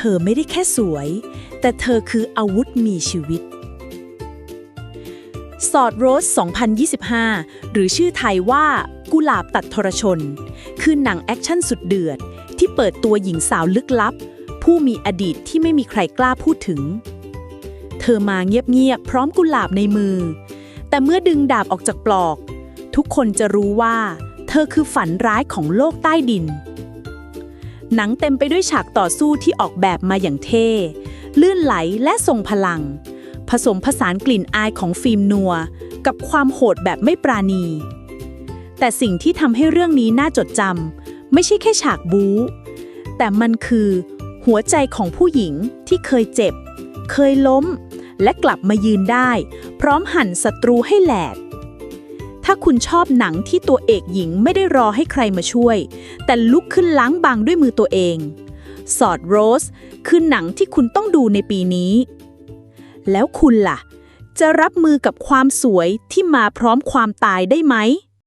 ธอไม่ได้แค่สวย แต่เธอคืออาวุธมีชีวิต สอดโรส 2025 หรือชื่อไทยว่ากุหลาบตัดทรชน คือหนังแอคชั่นสุดเดือด ที่เปิดตัวหญิงสาวลึกลับ ผู้มีอดีตที่ไม่มีใครกล้าพูดถึง เธอมาเงียบๆพร้อมกุหลาบในมือ แต่เมื่อดึงดาบออกจากปลอก ทุกคนจะรู้ว่า เธอคือฝันร้ายของโลกใต้ดิน หนังเต็มไปด้วยฉากต่อสู้ที่ออกแบบมาอย่างเท่ ลื่นไหลและทรงพลัง ผสมผสานกลิ่นอายของฟิล์มนัว กับความโหดแบบไม่ปราณี แต่สิ่งที่ทำให้เรื่องนี้น่าจดจำไม่ใช่แค่ฉากบู๊ แต่มันคือ หัวใจของผู้หญิงที่เคยเจ็บ เคยล้ม และกลับมายืนได้ พร้อมหั่นศัตรูให้แหลก ถ้าคุณชอบหนังที่ตัวเอกหญิงไม่ได้รอให้ใครมาช่วย แต่ลุกขึ้นล้างบางด้วยมือตัวเองสอดโรสคือหนังที่คุณต้องดูในปีนี้ แล้วคุณล่ะ จะรับมือกับความสวยที่มาพร้อมความตายได้ไหม